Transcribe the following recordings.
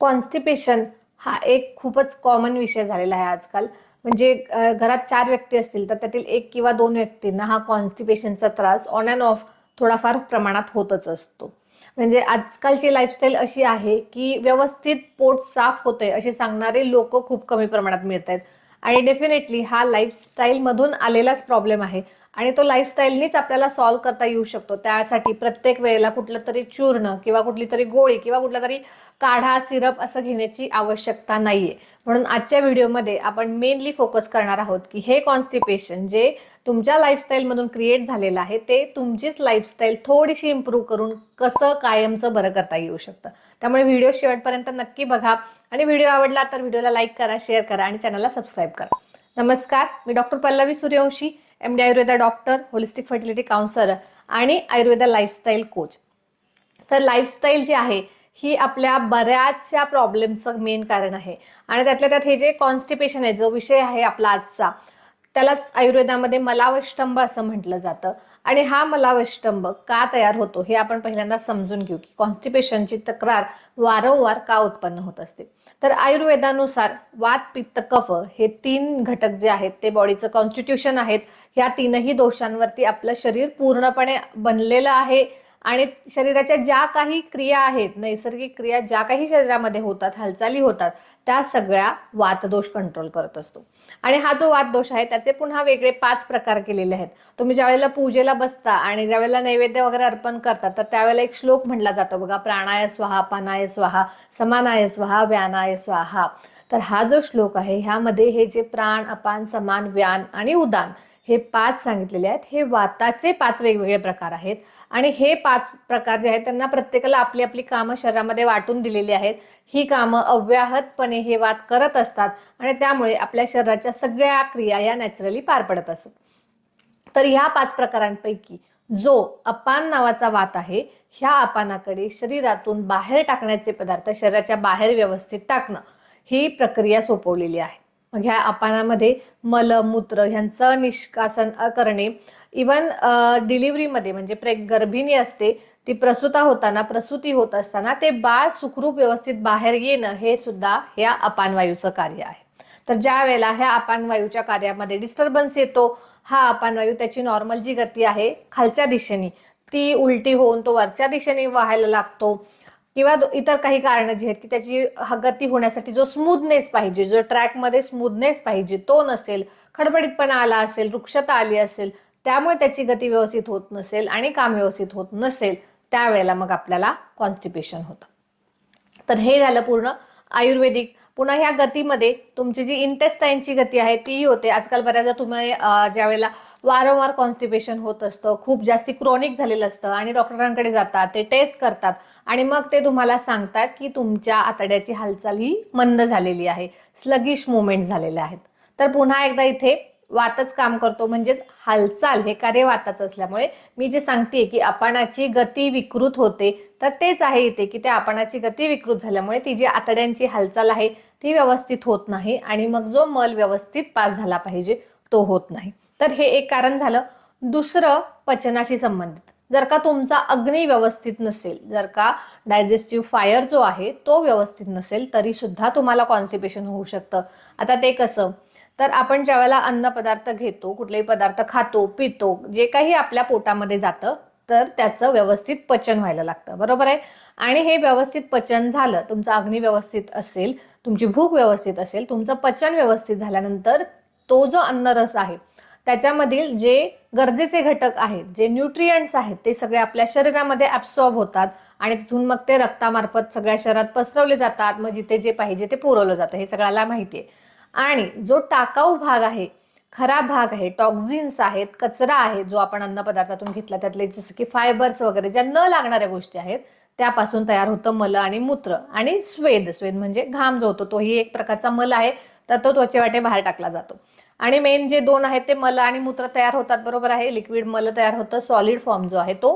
Constipation हा एक खूपच कॉमन विषय झालेला आहे आजकाल. म्हणजे घरात चार व्यक्ती असतील तर त्यातील एक किंवा दोन व्यक्तींना हा कॉन्स्टिपेशनचा त्रास ऑन अँड ऑफ थोडाफार प्रमाणात होतच असतो. म्हणजे आजकालची लाईफस्टाईल अशी आहे की व्यवस्थित पोट साफ होते असे सांगणारे लोक खूप कमी प्रमाणात मिळत आहेत आणि डेफिनेटली हा लाईफस्टाईलमधून आलेलाच प्रॉब्लेम आहे. आणि तो लाईफस्टाईलनीच आपल्याला सॉल्व करता येऊ शकतो. त्यासाठी प्रत्येक वेळेला कुठलं तरी चूर्ण किंवा कुठली तरी गोळी किंवा कुठला तरी काढा सिरप असं घेण्याची आवश्यकता नाहीये. म्हणून आजच्या व्हिडिओमध्ये आपण मेनली फोकस करणार आहोत की हे कॉन्स्टिपेशन जे तुमच्या लाईफस्टाईलमधून क्रिएट झालेलं आहे ते तुमचीच लाईफस्टाईल थोडीशी इम्प्रूव्ह करून कसं कायमचं बरं करता येऊ शकतं. त्यामुळे व्हिडिओ शेवटपर्यंत नक्की बघा. आणि व्हिडिओ आवडला तर व्हिडिओला लाईक करा शेअर करा आणि चॅनलला सबस्क्राईब करा. नमस्कार. मी doctor Pallavi Suryavanshi. M D Ayurveda doctor holistic fertility counsellor आणि आयुर्वेदा लाईफस्टाईल कोच तर लाईफस्टाईल जी आहे ही आपल्या बऱ्याचशा प्रॉब्लेमचं मेन कारण आहे. आणि त्यातल्या त्यात हे जे कॉन्स्टिपेशन आहे जो विषय आहे आपला आजचा त्यालाच आयुर्वेदामध्ये मलावष्टंभ असं म्हटलं जातं. आणि हा मलावष्टंभ का तयार होतो हे आपण पहिल्यांदा समजून घेऊ की कॉन्स्टिपेशनची तक्रार वारंवार का उत्पन्न होत असते. तर आयुर्वेदानुसार वात पित्त कफ हे तीन घटक जे आहेत ते बॉडीचं कॉन्स्टिट्यूशन आहेत. ह्या तीनही दोषांवरती आपलं शरीर पूर्णपणे बनलेलं आहे. आणि शरीराच्या ज्या काही क्रिया आहेत नैसर्गिक क्रिया ज्या काही शरीरामध्ये होतात हालचाली होतात त्या सगळ्या वातदोष कंट्रोल करत असतो. आणि हा जो वातदोष आहे त्याचे पुन्हा वेगळे पाच प्रकार केलेले आहेत. तुम्ही ज्यावेळेला पूजेला बसता आणि ज्यावेळेला नैवेद्य वगैरे अर्पण करतात तर त्यावेळेला एक श्लोक म्हटला जातो बघा प्राणाय स्वाहा पानाय स्वाहा समानाय स्वाहा व्यानाय स्वाहा. तर हा जो श्लोक आहे ह्यामध्ये हे जे प्राण अपान समान व्यान आणि उदान हे पाच सांगितलेले आहेत. हे वाताचे पाच वेगवेगळे प्रकार आहेत. आणि हे पाच प्रकार जे आहेत त्यांना प्रत्येकाला आपली आपली कामं शरीरामध्ये वाटून दिलेली आहेत. ही कामं अव्याहतपणे हे वात करत असतात आणि त्यामुळे आपल्या शरीराच्या सगळ्या क्रिया या नॅचरली पार पडत असतात. तर ह्या पाच प्रकारांपैकी जो अपान नावाचा वात आहे ह्या अपानाकडे शरीरातून बाहेर टाकण्याचे पदार्थ शरीराच्या बाहेर व्यवस्थित टाकणं ही प्रक्रिया सोपवलेली आहे. मग ह्या अपानामध्ये मल मूत्र ह्यांचं निष्कासन करणे. इवन डिलिव्हरीमध्ये म्हणजे प्रेग गर्भिणी असते ती प्रसूता होताना प्रसूती होत असताना ते बाळ सुखरूप व्यवस्थित बाहेर येणं हे सुद्धा ह्या अपानवायूचं कार्य आहे. तर ज्या वेळेला ह्या अपानवायूच्या कार्यामध्ये डिस्टर्बन्स येतो हा अपानवायू त्याची नॉर्मल जी गती आहे खालच्या दिशेने ती उलटी होऊन तो वरच्या दिशेने वाहायला लागतो. किंवा दो- इतर काही कारणं जी आहेत की त्याची ह- गती होण्यासाठी जो स्मूथनेस पाहिजे जो ट्रॅकमध्ये स्मूथनेस पाहिजे तो नसेल खडबडीतपणा आला असेल वृक्षता आली असेल त्यामुळे त्याची गती व्यवस्थित होत नसेल आणि काम व्यवस्थित होत नसेल त्यावेळेला मग आपल्याला कॉन्स्टिपेशन होतं. तर हे झालं पूर्ण. आयुर्वेदिक. पुन्हा ह्या गतीमध्ये तुमची जी इंटेस्टाईनची गती आहे ती होते. आजकाल बऱ्याचदा तुम्ही ज्या वेळेला वारंवार कॉन्स्टिपेशन होत असतं खूप जास्ती क्रॉनिक झालेलं असतं आणि डॉक्टरांकडे जातात ते टेस्ट करतात आणि मग ते तुम्हाला सांगतात की तुमच्या आतड्याची हालचाल ही मंद झालेली आहे स्लगिश मुवमेंट झालेल्या आहेत. तर पुन्हा एकदा इथे वातच काम करतो म्हणजेच हालचाल हे कार्य वाताचं असल्यामुळे मी जे सांगते की आपणाची गती विकृत होते तर तेच आहे इथे की त्या आपणाची गती विकृत झाल्यामुळे ती जी आतड्यांची हालचाल आहे ती व्यवस्थित होत नाही आणि मग जो मल व्यवस्थित पास झाला पाहिजे तो होत नाही. तर हे एक कारण झालं. दुसरं पचनाशी संबंधित. जर का तुमचा अग्नी व्यवस्थित नसेल जर का डायजेस्टिव्ह फायर जो आहे तो व्यवस्थित नसेल तरी सुद्धा तुम्हाला कॉन्स्टिपेशन होऊ शकतं. आता ते कसं? तर आपण ज्यावेळेला अन्न पदार्थ घेतो कुठलेही पदार्थ खातो पितो जे काही आपल्या पोटामध्ये जातं तर त्याचं व्यवस्थित पचन व्हायला लागतं. बरोबर आहे? आणि हे व्यवस्थित पचन झालं तुमचं अग्नी व्यवस्थित असेल तुमची भूक व्यवस्थित असेल तुमचं पचन व्यवस्थित झाल्यानंतर तो जो अन्नरस आहे त्याच्यामधील जे गरजेचे घटक आहेत जे न्यूट्रियंट्स आहेत ते सगळे आपल्या शरीरामध्ये ॲब्सॉर्ब होतात आणि तिथून मग ते रक्तामार्फत सगळ्या शरीरात पसरवले जातात. मग जिथे जे पाहिजे ते पुरवलं जातं. हे सगळ्याला माहिती आहे. आणि जो टाकाऊ भाग आहे खराब भाग आहे टॉक्झिन्स आहेत कचरा आहे जो आपण अन्नपदार्थातून घेतला त्यातले जसं की फायबर्स वगैरे ज्या न लागणाऱ्या गोष्टी आहेत त्यापासून तयार होतं मल आणि मूत्र आणि स्वेद. स्वेद म्हणजे घाम जो होतो तोही एक प्रकारचा मल आहे तर तो त्वचेवाटे बाहेर टाकला जातो. आणि मेन जे दोन आहेत ते मल आणि मूत्र तयार होतात बरोबर आहे? लिक्विड मल तयार होतं सॉलिड फॉर्म जो आहे तो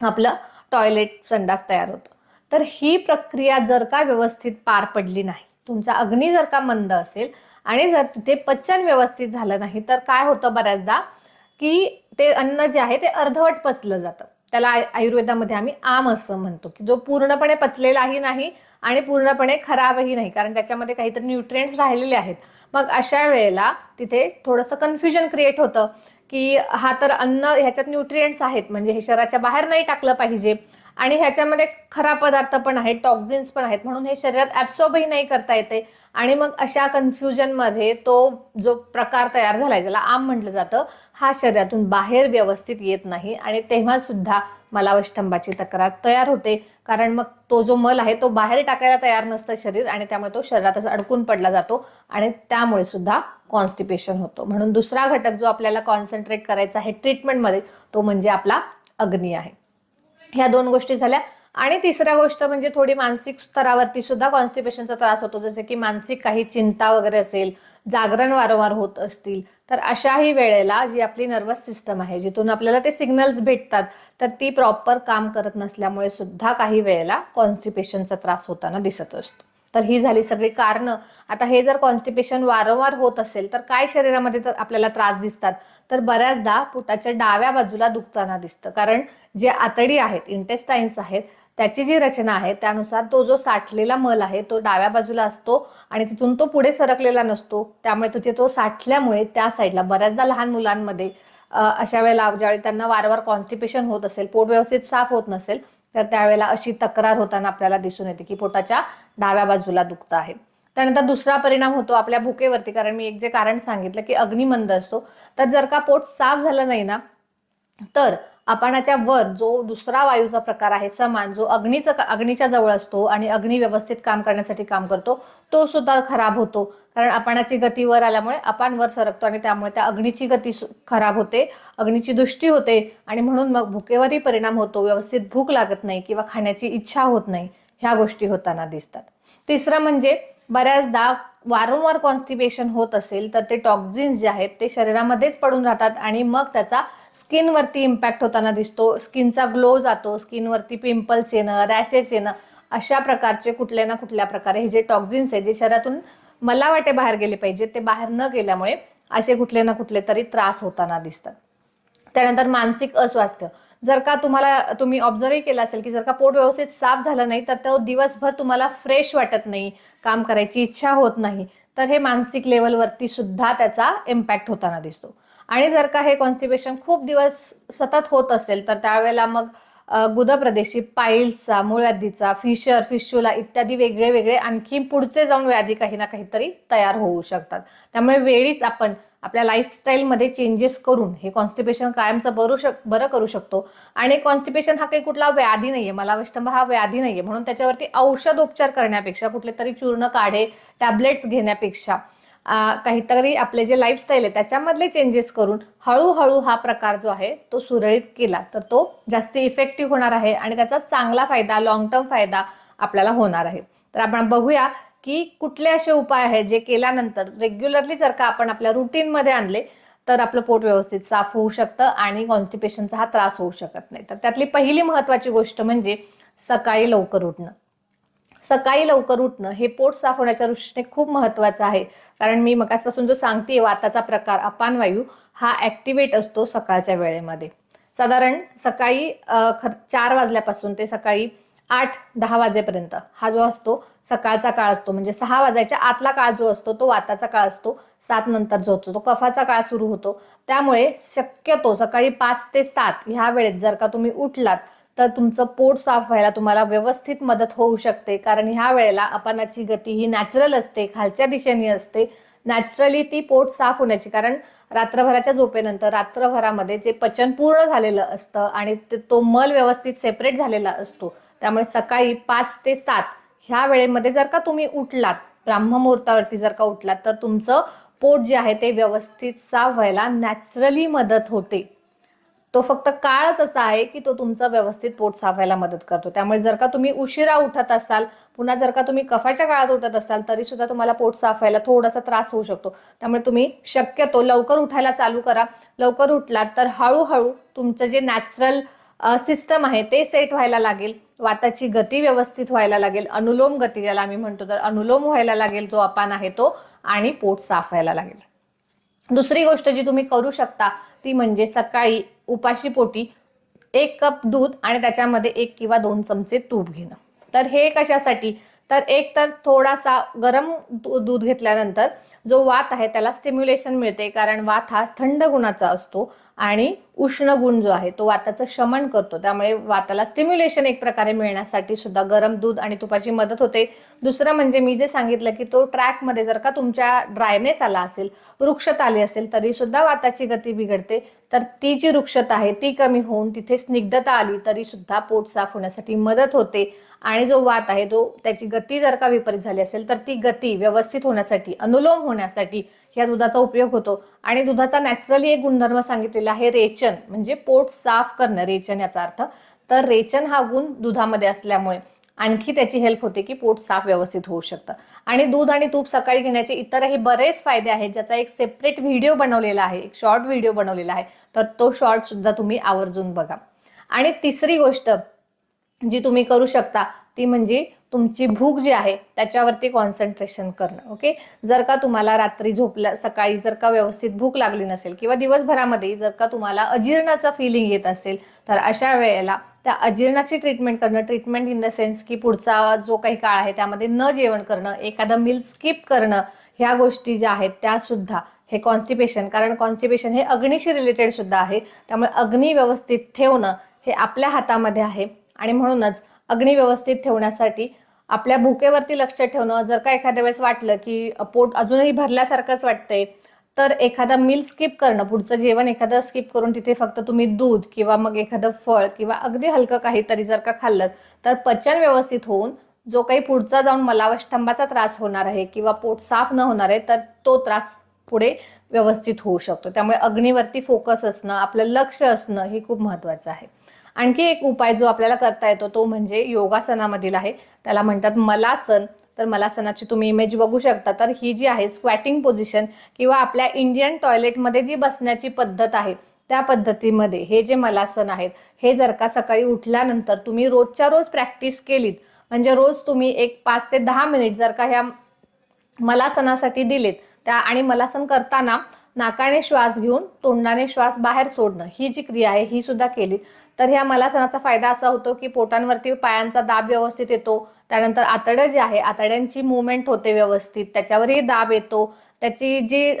आपलं टॉयलेट संडास तयार होतो. तर ही प्रक्रिया जर का व्यवस्थित पार पडली नाही तुमचा अग्नी जर का मंद असेल आणि जर तिथे पचन व्यवस्थित झालं नाही तर काय होतं बऱ्याचदा की ते अन्न जे आहे ते अर्धवट पचलं जातं. त्याला आयुर्वेदामध्ये आम्ही आम असं म्हणतो की जो पूर्णपणे पचलेलाही नाही आणि पूर्णपणे खराबही नाही कारण त्याच्यामध्ये काहीतरी न्यूट्रिएंट्स राहिलेले आहेत. मग अशा वेळेला तिथे थोडंसं कन्फ्युजन क्रिएट होतं की हा तर अन्न ह्याच्यात न्यूट्रिएंट्स आहेत म्हणजे हे शरीराच्या बाहेर नाही टाकलं पाहिजे. आणि ह्याच्यामध्ये खरा पदार्थ पण आहेत टॉक्झिन्स पण आहेत. म्हणून हे शरीरात ॲब्सॉर्बही नाही करता येते. आणि मग अशा कन्फ्युजनमध्ये तो जो प्रकार तयार झालाय ज्याला आम म्हटलं जातं हा शरीरातून बाहेर व्यवस्थित येत नाही. आणि तेव्हा सुद्धा तक्रार तयार होते. कारण मग तो जो मल आहे तो बाहेर टाकायला तयार नसतं शरीर आणि त्यामुळे तो शरीरातच अडकून पडला जातो आणि त्यामुळे सुद्धा कॉन्स्टिपेशन होतो. म्हणून दुसरा घटक जो आपल्याला कॉन्सन्ट्रेट करायचा आहे ट्रीटमेंटमध्ये तो म्हणजे आपला अग्नी आहे. ह्या दोन गोष्टी झाल्या. आणि तिसऱ्या गोष्ट म्हणजे थोडी मानसिक स्तरावरती सुद्धा कॉन्स्टिपेशनचा त्रास होतो. जसे की मानसिक काही चिंता वगैरे असेल जागरण वारंवार होत असतील तर अशाही वेळेला जी आपली नर्वस सिस्टम आहे जिथून आपल्याला ते सिग्नल्स भेटतात तर ती प्रॉपर काम करत नसल्यामुळे सुद्धा काही वेळेला कॉन्स्टिपेशनचा त्रास होताना दिसत असतो. तर ही झाली सगळी कारणं. आता हे जर कॉन्स्टिपेशन वारंवार होत असेल तर काय शरीरामध्ये तर आपल्याला त्रास दिसतात? तर बऱ्याचदा पोटाच्या डाव्या बाजूला दुखताना दिसतं. कारण जे आतडी आहेत इंटेस्टाईन्स आहेत त्याची जी रचना आहे त्यानुसार तो जो साठलेला मल आहे तो डाव्या बाजूला असतो आणि तिथून तो पुढे सरकलेला नसतो. त्यामुळे तिथे तो साठल्यामुळे त्या साईडला बऱ्याचदा लहान मुलांमध्ये अशा वेळेला ज्यावेळी त्यांना वारंवार कॉन्स्टिपेशन होत असेल पोट व्यवस्थित साफ होत नसेल तर त्यावेळेला अशी तक्रार होताना आपल्याला दिसून येते की पोटाच्या डाव्या बाजूला दुखतं आहे. त्यानंतर दुसरा परिणाम होतो आपल्या भुकेवरती. कारण मी एक जे कारण सांगितलं की अग्निमंद असतो. तर जर का पोट साफ झालं नाही ना तर अपानाच्या वर जो दुसरा वायूचा प्रकार आहे समान जो अग्नीचं अग्नीच्या जवळ असतो आणि अग्नी व्यवस्थित काम करण्यासाठी काम करतो तो सुद्धा खराब होतो. कारण अपानाची गती वर आल्यामुळे अपान वर सरकतो आणि त्यामुळे त्या अग्नीची गती सु- खराब होते अग्नीची दृष्टी होते आणि म्हणून मग भुकेवरही परिणाम होतो व्यवस्थित भूक लागत नाही किंवा खाण्याची इच्छा होत नाही ह्या गोष्टी होताना दिसतात. तिसरं म्हणजे बऱ्याचदा वारंवार कॉन्स्टिपेशन होत असेल तर ते टॉक्झिन्स जे आहेत ते शरीरामध्येच पडून राहतात आणि मग त्याचा स्किनवरती इम्पॅक्ट होताना दिसतो. स्किनचा ग्लो जातो स्किनवरती पिंपल्स येणं रॅशेस येणं अशा प्रकारचे कुठल्या ना कुठल्या प्रकारे हे जे टॉक्झिन्स आहेत जे शरीरातून मला वाटे बाहेर गेले पाहिजे ते बाहेर न गेल्यामुळे असे कुठले ना कुठले तरी त्रास होताना दिसतात. त्यानंतर मानसिक अस्वास्थ्य. जर का तुम्हाला तुम्ही ऑब्झर्वही केलं असेल की जर का पोट व्यवस्थित साफ झालं नाही तर तो दिवसभर तुम्हाला फ्रेश वाटत नाही काम करायची इच्छा होत नाही. तर हे मानसिक लेवलवरती सुद्धा त्याचा इम्पॅक्ट होताना दिसतो. आणि जर का हे कॉन्स्टिपेशन खूप दिवस सतत होत असेल तर त्यावेळेला मग गुदप्रदेशी पाईल्सचा मूळव्याधीचा फिशर फिशुला इत्यादी वेगळे वेगळे आणखी पुढचे जाऊन व्याधी काही ना काहीतरी तयार होऊ शकतात. त्यामुळे वेळीच आपण आपल्या लाईफस्टाईलमध्ये चेंजेस करून हे कॉन्स्टिपेशन कायमचं बरू शक बरं करू शकतो. आणि कॉन्स्टिपेशन हा काही कुठला व्याधी नाहीये. मलावष्टंभ हा व्याधी नाहीये. म्हणून त्याच्यावरती औषध उपचार करण्यापेक्षा कुठले तरी चूर्ण काढे टॅबलेट्स घेण्यापेक्षा काहीतरी आपले जे लाईफस्टाईल आहे त्याच्यामधले चेंजेस करून हळूहळू हा प्रकार जो आहे तो सुरळीत केला तर तो जास्ती इफेक्टिव्ह होणार आहे आणि त्याचा चांगला फायदा लॉंग टर्म फायदा आपल्याला होणार आहे. तर आपण बघूया की कुठले असे उपाय आहेत जे केल्यानंतर रेग्युलरली जर का आपण आपल्या रुटीनमध्ये आणले तर आपलं पोट व्यवस्थित साफ होऊ शकतं आणि कॉन्स्टिपेशनचा हा त्रास होऊ शकत नाही. तर त्यातली पहिली महत्वाची गोष्ट म्हणजे सकाळी लवकर उठणं. सकाळी लवकर उठणं हे पोट साफ होण्याच्या दृष्टीने खूप महत्वाचं आहे. कारण मी मगासपासून जो सांगते वाताचा प्रकार अपान वायू हा ऍक्टिवेट असतो सकाळच्या वेळेमध्ये. साधारण सकाळी खर चार वाजल्यापासून ते सकाळी आठ दहा वाजेपर्यंत. हा जो असतो सकाळचा काळ असतो. म्हणजे सहा वाजायच्या आतला काळ जो असतो तो वाताचा काळ असतो. सात नंतर जो होतो तो कफाचा काळ सुरू होतो. त्यामुळे शक्यतो सकाळी पाच ते सात ह्या वेळेत जर का तुम्ही उठलात तर तुमचं पोट साफ व्हायला तुम्हाला व्यवस्थित मदत होऊ शकते. कारण ह्या वेळेला अपनाची गती ही नॅचरल असते खालच्या दिशेने असते. नॅचरली ती पोट साफ होण्याची. कारण रात्रभराच्या झोपेनंतर रात्रभरामध्ये जे पचन पूर्ण झालेलं असतं आणि ते- तो मल व्यवस्थित सेपरेट झालेला असतो त्यामुळे सकाळी पाच ते सात ह्या वेळेमध्ये जर का तुम्ही उठलात ब्राह्ममुहूर्तावरती जर का उठलात तर तुमचं पोट जे आहे ते व्यवस्थित साफ व्हायला नॅचरली मदत होते. तो फक्त काळच असा आहे की तो तुमचं व्यवस्थित पोट साफ व्हायला मदत करतो. त्यामुळे जर का तुम्ही उशिरा उठत असाल पुन्हा जर का तुम्ही कफाच्या काळात उठत असाल तरी सुद्धा तुम्हाला पोट साफ व्हायला थोडासा त्रास होऊ शकतो. त्यामुळे तुम्ही शक्यतो लवकर उठायला चालू करा. लवकर उठलात तर हळूहळू तुमचं जे नॅचरल सिस्टम आहे ते सेट व्हायला लागेल. वाताची गती व्यवस्थित व्हायला लागेल. अनुलोम गती ज्याला आम्ही म्हणतो तर अनुलोम व्हायला लागेल जो अपान आहे तो आणि पोट साफ व्हायला लागेल. दुसरी गोष्ट जी तुम्ही करू शकता ती म्हणजे सकाळी उपाशी पोटी एक कप दूध आणि त्याच्यामध्ये एक किंवा दोन चमचे तूप घेणं. तर हे कशासाठी? तर एक तर थोडासा गरम दूध घेतल्यानंतर जो वात आहे त्याला स्टिम्युलेशन मिळते कारण वात हा थंड गुणाचा असतो. आणि उष्ण गुण जो आहे तो वाताचं शमन करतो. त्यामुळे वाताला स्टिम्युलेशन एक प्रकारे मिळण्यासाठी सुद्धा गरम दूध आणि तुपाची मदत होते. दुसरं म्हणजे मी जे सांगितलं की तो ट्रॅकमध्ये जर का तुमच्या ड्रायनेस आला असेल वृक्षता आली असेल तरी सुद्धा वाताची गती बिघडते. तर ती जी वृक्षता आहे ती कमी होऊन तिथे स्निग्धता आली तरी सुद्धा पोट साफ होण्यासाठी मदत होते. आणि जो वात आहे तो त्याची गती जर का विपरीत झाली असेल तर ती गती व्यवस्थित होण्यासाठी अनुलोम होण्यासाठी या दुधाचा उपयोग होतो. आणि दुधाचा नॅचरली एक गुणधर्म सांगितलेला आहे रेचन. म्हणजे पोट साफ करणं रेचन याचा अर्थ. तर रेचन हा गुण दुधामध्ये असल्यामुळे आणखी त्याची हेल्प होते की पोट साफ व्यवस्थित होऊ शकतं. आणि दूध आणि तूप सकाळी घेण्याचे इतरही बरेच फायदे आहेत ज्याचा एक सेपरेट व्हिडिओ बनवलेला आहे एक शॉर्ट व्हिडिओ बनवलेला आहे. तर तो शॉर्ट सुद्धा तुम्ही आवर्जून बघा. आणि तिसरी गोष्ट जी तुम्ही करू शकता ती म्हणजे तुमची भूक जी आहे त्याच्यावरती कॉन्सन्ट्रेशन करणं ओके जर का तुम्हाला रात्री झोपल्या सकाळी जर का व्यवस्थित भूक लागली नसेल किंवा दिवसभरामध्ये जर का तुम्हाला अजीर्णाचा फिलिंग येत असेल तर अशा वेळेला त्या अजीर्णाची ट्रीटमेंट करणं ट्रीटमेंट इन द सेन्स की पुढचा जो काही काळ आहे त्यामध्ये न जेवण करणं एखादं मिल स्किप करणं ह्या गोष्टी ज्या आहेत त्या सुद्धा हे कॉन्स्टिपेशन कारण कॉन्स्टिपेशन हे अग्नीशी रिलेटेड सुद्धा आहे. त्यामुळे अग्नी व्यवस्थित ठेवणं हे आपल्या हातामध्ये आहे. आणि म्हणूनच अग्नी व्यवस्थित ठेवण्यासाठी आपल्या भुकेवरती लक्ष ठेवणं जर का एखाद्या वेळेस वाटलं की पोट अजूनही भरल्यासारखंच वाटतंय तर एखादा मिल स्किप करणं पुढचं जेवण एखादं स्किप करून तिथे फक्त तुम्ही दूध किंवा मग एखादं फळ किंवा अगदी हलकं काहीतरी जर का खाल्लं तर पचन व्यवस्थित होऊन जो काही पुढचा जाऊन मलावष्टंबाचा त्रास होणार आहे किंवा पोट साफ न होणार आहे तर तो त्रास पुढे व्यवस्थित होऊ शकतो. त्यामुळे अग्नीवरती फोकस असणं आपलं लक्ष असणं हे खूप महत्वाचं आहे. आणखी एक उपाय जो आपल्याला करता येतो तो म्हणजे योगासनामधील आहे. त्याला म्हणतात मलासन. तर मलासनाची तुम्ही इमेज बघू शकता. तर ही जी आहे स्क्वॅटिंग पोझिशन किंवा आपल्या इंडियन टॉयलेटमध्ये जी बसण्याची पद्धत आहे त्या पद्धतीमध्ये हे जे मलासन आहेत हे जर का सकाळी उठल्यानंतर तुम्ही रोजच्या रोज प्रॅक्टिस केलीत म्हणजे रोज तुम्ही एक पाच ते दहा मिनिट जर का ह्या मलासनासाठी दिलेत त्या आणि मलासन करताना नाकाने श्वास घेऊन तोंडाने श्वास बाहेर सोडणं ही जी क्रिया आहे ही सुद्धा केली. तर ह्या मलासनाचा फायदा असा होतो की पोटांवरती पायांचा दाब व्यवस्थित येतो. त्यानंतर आतडं जे आहे आतड्यांची मुवमेंट होते व्यवस्थित. त्याच्यावरही दाब येतो. त्याची जी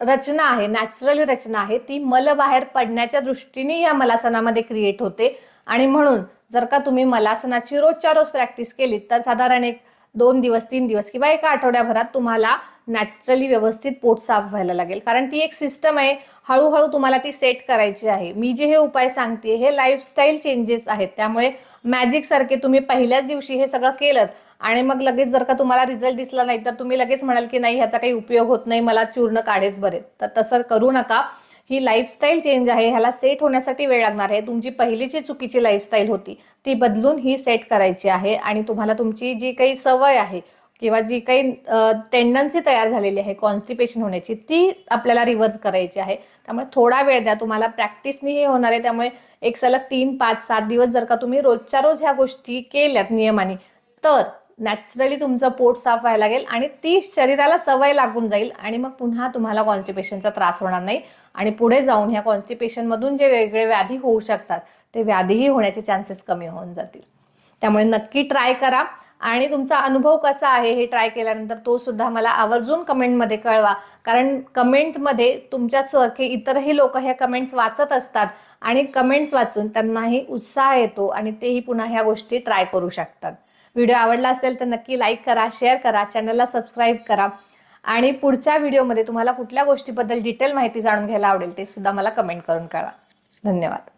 रचना आहे नॅचरली रचना आहे ती मल बाहेर पडण्याच्या दृष्टीने या मलासनामध्ये क्रिएट होते. आणि म्हणून जर का तुम्ही मलासनाची रोजच्या रोज प्रॅक्टिस केली तर साधारण एक दोन दिवस तीन दिवस किंवा एका आठवड्याभरात तुम्हाला नॅचरली व्यवस्थित पोट साफ व्हायला लागेल. कारण ती एक सिस्टम आहे हळूहळू तुम्हाला ती सेट करायची आहे. मी जे हे उपाय सांगते हे लाईफस्टाईल चेंजेस आहेत. त्यामुळे मॅजिक सारखे तुम्ही पहिल्याच दिवशी हे सगळं केलं आणि मग लगेच जर का तुम्हाला रिझल्ट दिसला नाही तर तुम्ही लगेच म्हणाल की नाही ह्याचा काही उपयोग होत नाही मला चूर्ण काढेच बरे. तर तसं करू नका. ही लाईफस्टाईल चेंज आहे ह्याला सेट होण्यासाठी वेळ लागणार आहे. तुमची पहिलीची चुकीची लाईफस्टाईल होती ती बदलून ही सेट करायची आहे. आणि तुम्हाला तुमची जी काही सवय आहे किंवा जी काही टेंडन्सी तयार झालेली आहे कॉन्स्टिपेशन होण्याची ती आपल्याला रिव्हर्स करायची आहे. त्यामुळे थोडा वेळ द्या. तुम्हाला प्रॅक्टिसनी हे होणार आहे. त्यामुळे एक सलग तीन पाच सात दिवस जर का तुम्ही रोजच्या रोज ह्या गोष्टी केल्यात नियमाने तर नॅचरली तुमचं पोट साफ व्हायला लागेल आणि ती शरीराला सवय लागून जाईल आणि मग पुन्हा तुम्हाला कॉन्स्टिपेशनचा त्रास होणार नाही. आणि पुढे जाऊन ह्या कॉन्स्टिपेशनमधून जे वेगळे व्याधी होऊ शकतात ते व्याधीही होण्याचे चान्सेस कमी होऊन जातील. त्यामुळे नक्की ट्राय करा. आणि तुमचा अनुभव कसा आहे हे ट्राय केल्यानंतर तो सुद्धा मला आवर्जून कमेंटमध्ये कळवा. कारण कमेंटमध्ये तुमच्यासारखे इतरही लोक ह्या कमेंट्स वाचत असतात आणि कमेंट्स वाचून त्यांनाही उत्साह येतो आणि तेही पुन्हा ह्या गोष्टी ट्राय करू शकतात. व्हिडिओ आवडला असेल तर नक्की लाईक करा शेअर करा चॅनलला सबस्क्राईब करा. आणि पुढच्या व्हिडिओमध्ये तुम्हाला कुठल्या गोष्टीबद्दल डिटेल माहिती जाणून घ्यायला आवडेल ते सुद्धा मला कमेंट करून कळा धन्यवाद.